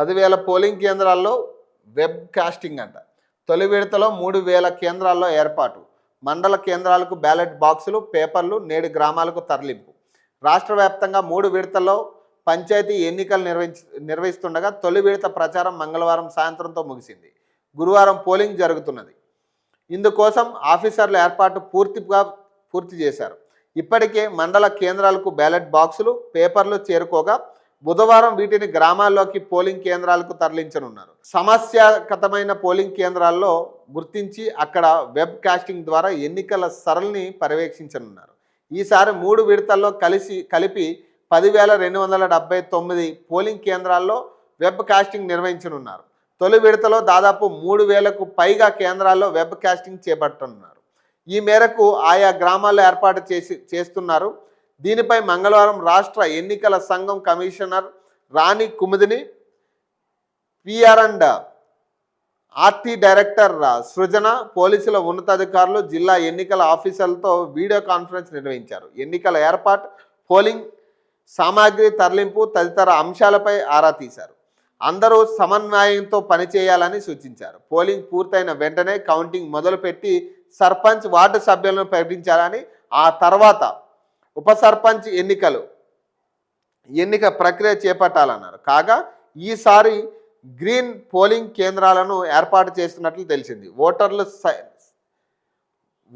పదివేల పోలింగ్ కేంద్రాల్లో web casting అంట. తొలి విడతలో మూడు వేల కేంద్రాల్లో ఏర్పాటు. మండల కేంద్రాలకు బ్యాలెట్ బాక్సులు పేపర్లు నేడు గ్రామాలకు తరలింపు. రాష్ట్ర వ్యాప్తంగా మూడు విడతల్లో పంచాయతీ ఎన్నికలు నిర్వహించి నిర్వహిస్తుండగా తొలి విడత ప్రచారం మంగళవారం సాయంత్రంతో ముగిసింది. గురువారం పోలింగ్ జరుగుతున్నది. ఇందుకోసం ఆఫీసర్ల ఏర్పాటు పూర్తిగా పూర్తి చేశారు. ఇప్పటికే మండల కేంద్రాలకు బ్యాలెట్ బాక్సులు పేపర్లు చేరుకోగా బుధవారం వీటిని గ్రామాల్లోకి పోలింగ్ కేంద్రాలకు తరలించనున్నారు. సమస్యాగతమైన పోలింగ్ కేంద్రాల్లో గుర్తించి అక్కడ వెబ్ కాస్టింగ్ ద్వారా ఎన్నికల సరళిని పర్యవేక్షించనున్నారు. ఈసారి మూడు విడతల్లో కలిసి కలిపి పదివేల రెండు వందల డెబ్బై తొమ్మిది పోలింగ్ కేంద్రాల్లో వెబ్ కాస్టింగ్ నిర్వహించనున్నారు. తొలి విడతలో దాదాపు మూడు వేలకు పైగా కేంద్రాల్లో వెబ్ కాస్టింగ్ చేపట్టనున్నారు. ఈ మేరకు ఆయా గ్రామాల్లో ఏర్పాటు చేసి చేస్తున్నారు. దీనిపై మంగళవారం రాష్ట్ర ఎన్నికల సంఘం commissioner Rani Kumudini PR and RT director Srujana పోలీసుల ఉన్నతాధికారులు జిల్లా ఎన్నికల ఆఫీసర్లతో వీడియో కాన్ఫరెన్స్ నిర్వహించారు. ఎన్నికల ఏర్పాటు పోలింగ్ సామాగ్రి తరలింపు తదితర అంశాలపై ఆరా తీశారు. అందరూ సమన్వయంతో పనిచేయాలని సూచించారు. పోలింగ్ పూర్తయిన వెంటనే కౌంటింగ్ మొదలుపెట్టి సర్పంచ్ వార్డు సభ్యులను ప్రకటించాలని ఆ తర్వాత ఉప సర్పంచ్ ఎన్నికలు ఎన్నిక ప్రక్రియ చేపట్టాలన్నారు. కాగా ఈసారి గ్రీన్ పోలింగ్ కేంద్రాలను ఏర్పాటు చేస్తున్నట్లు తెలిసింది. ఓటర్లు సై-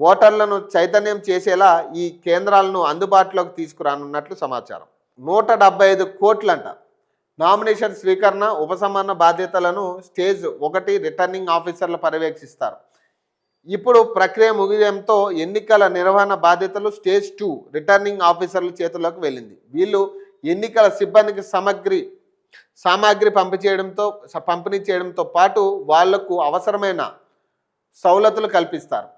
ఓటర్లను చైతన్యం చేసేలా ఈ కేంద్రాలను అందుబాటులోకి తీసుకురానున్నట్లు సమాచారం. నూట డెబ్బై ఐదు కోట్లంట నామినేషన్ స్వీకరణ ఉపసంహరణ బాధ్యతలను స్టేజ్ ఒకటి రిటర్నింగ్ ఆఫీసర్లు పర్యవేక్షిస్తారు. ఇప్పుడు ప్రక్రియ ముగియడంతో ఎన్నికల నిర్వహణ బాధ్యతలు స్టేజ్ టూ రిటర్నింగ్ ఆఫీసర్ల చేతుల్లోకి వెళ్ళింది. వీళ్ళు ఎన్నికల సిబ్బందికి సామగ్రి సామాగ్రి పంపి చేయడంతో పంపిణీ చేయడంతో పాటు వాళ్ళకు అవసరమైన సౌలతులు కల్పిస్తారు.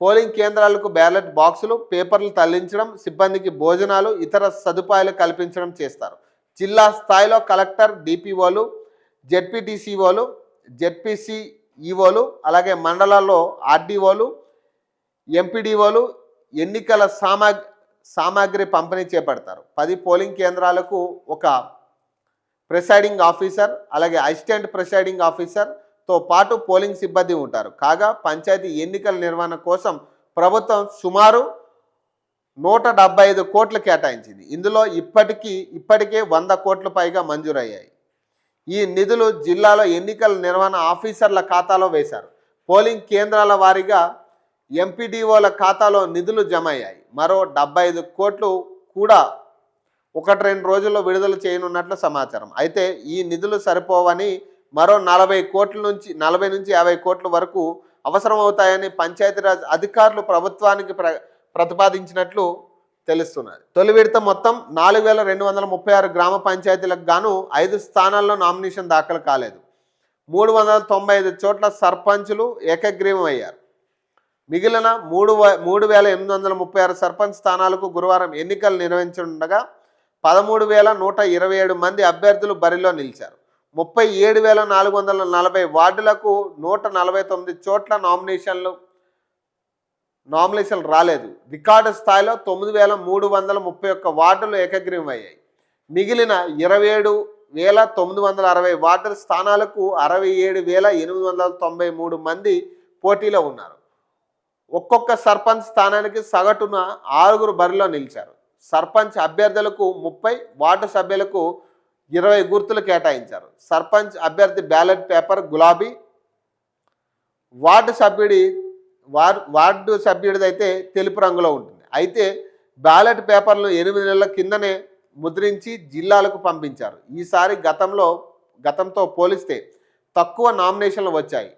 పోలింగ్ కేంద్రాలకు బ్యాలెట్ బాక్సులు పేపర్లు తరలించడం సిబ్బందికి భోజనాలు ఇతర సదుపాయాలు కల్పించడం చేస్తారు. జిల్లా స్థాయిలో కలెక్టర్ డిపిఓలు జెడ్పీటీసీఓలు జెడ్పీసీ ఈఓలు అలాగే మండలాల్లో ఆర్డీఓలు ఎంపీడీఓలు ఎన్నికల సామాగ్ సామాగ్రి పంపిణీ చేపడతారు. పది పోలింగ్ కేంద్రాలకు ఒక ప్రిసైడింగ్ ఆఫీసర్ అలాగే అసిస్టెంట్ ప్రిసైడింగ్ ఆఫీసర్తో పాటు పోలింగ్ సిబ్బంది ఉంటారు. కాగా పంచాయతీ ఎన్నికల నిర్వహణ కోసం ప్రభుత్వం సుమారు నూట డెబ్బై ఐదు కోట్లు కేటాయించింది. ఇందులో ఇప్పటికీ ఇప్పటికే వంద కోట్ల పైగా మంజూరయ్యాయి. ఈ నిధులు జిల్లాలో ఎన్నికల నిర్వహణ ఆఫీసర్ల ఖాతాలో వేశారు. పోలింగ్ కేంద్రాల వారీగా ఎంపీడీఓల ఖాతాలో నిధులు జమ అయ్యాయి మరో డెబ్బై ఐదు కోట్లు కూడా ఒకటి రెండు రోజుల్లో విడుదల చేయనున్నట్లు సమాచారం. అయితే ఈ నిధులు సరిపోవని మరో నలభై కోట్ల నుంచి నలభై నుంచి యాభై కోట్ల వరకు అవసరమవుతాయని పంచాయతీరాజ్ అధికారులు ప్రభుత్వానికి ప్ర ప్రతిపాదించినట్లు తెలుస్తున్నది. తొలి విడత మొత్తం నాలుగు వేల రెండు వందల ముప్పై ఆరు గ్రామ పంచాయతీలకు గాను ఐదు స్థానాల్లో నామినేషన్ దాఖలు కాలేదు. మూడు వందల తొంభై ఐదు చోట్ల సర్పంచులు ఏకగ్రీవం అయ్యారు మిగిలిన మూడు మూడు వేల ఎనిమిది వందల ముప్పై ఆరు సర్పంచ్ స్థానాలకు గురువారం ఎన్నికలు నిర్వహించనుండగా పదమూడు వేల నూట ఇరవై ఏడు మంది అభ్యర్థులు బరిలో నిలిచారు. ముప్పై ఏడు వేల నాలుగు వందల నలభై వార్డులకు నూట నలభై తొమ్మిది చోట్ల నామినేషన్లు నామినేషన్లు రాలేదు. రికార్డు స్థాయిలో తొమ్మిది వేల మూడు వందల ముప్పై ఒక్క వార్డులు ఏకగ్రీవం అయ్యాయి మిగిలిన ఇరవై ఏడు వేల తొమ్మిది వందల అరవై వార్డుల స్థానాలకు అరవై ఏడు వేల ఎనిమిది వందల తొంభై మూడు మంది పోటీలో ఉన్నారు. ఒక్కొక్క సర్పంచ్ స్థానానికి సగటున ఆరుగురు బరిలో నిలిచారు. సర్పంచ్ అభ్యర్థులకు ముప్పై వార్డు సభ్యులకు ఇరవై గుర్తులు కేటాయించారు. సర్పంచ్ అభ్యర్థి బ్యాలెట్ పేపర్ గులాబీ వార్డు సభ్యుడి వార్ వార్డు సభ్యుడిదైతే తెలుపు రంగులో ఉంటుంది. అయితే బ్యాలెట్ పేపర్లు ఎనిమిది నెలల కిందనే ముద్రించి జిల్లాలకు పంపించారు. ఈసారి గతంలో గతంతో పోలిస్తే తక్కువ నామినేషన్లు వచ్చాయి.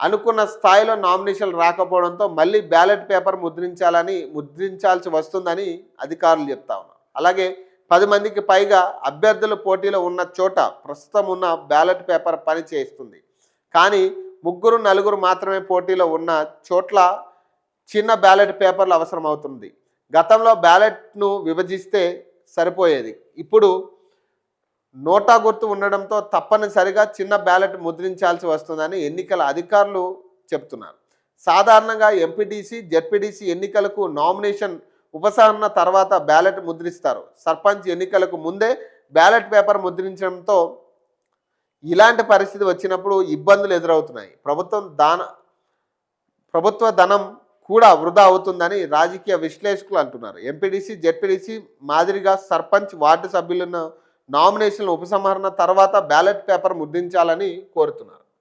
అనుకున్న స్థాయిలో నామినేషన్లు రాకపోవడంతో మళ్ళీ బ్యాలెట్ పేపర్ ముద్రించాలని ముద్రించాల్సి వస్తుందని అధికారులు చెప్తా ఉన్నారు. అలాగే పది మందికి పైగా అభ్యర్థుల పోటీలో ఉన్న చోట ప్రస్తుతం ఉన్న బ్యాలెట్ పేపర్ పని చేస్తుంది. కానీ ముగ్గురు నలుగురు మాత్రమే పోటీలో ఉన్న చోట్ల చిన్న బ్యాలెట్ పేపర్లు అవసరం అవుతుంది గతంలో బ్యాలెట్ను విభజిస్తే సరిపోయేది. ఇప్పుడు నోటా గుర్తు ఉండడంతో తప్పనిసరిగా చిన్న బ్యాలెట్ ముద్రించాల్సి వస్తుందని ఎన్నికల అధికారులు చెప్తున్నారు. సాధారణంగా ఎంపీటీసీ జెడ్పీటీసీ ఎన్నికలకు నామినేషన్ ఉపసంహరణ తర్వాత బ్యాలెట్ ముద్రిస్తారు. సర్పంచ్ ఎన్నికలకు ముందే బ్యాలెట్ పేపర్ ముద్రించడంతో ఇలాంటి పరిస్థితి వచ్చినప్పుడు ఇబ్బందులు ఎదురవుతున్నాయి. ప్రభుత్వం దాన ప్రభుత్వ ధనం కూడా వృధా అవుతుందని రాజకీయ విశ్లేషకులు అంటున్నారు. ఎంపీడీసీ జెడ్పీడీసీ మాదిరిగా సర్పంచ్ వార్డు సభ్యులను నామినేషన్ల ఉపసంహరణ తర్వాత బ్యాలెట్ పేపర్ ముద్రించాలని కోరుతున్నారు.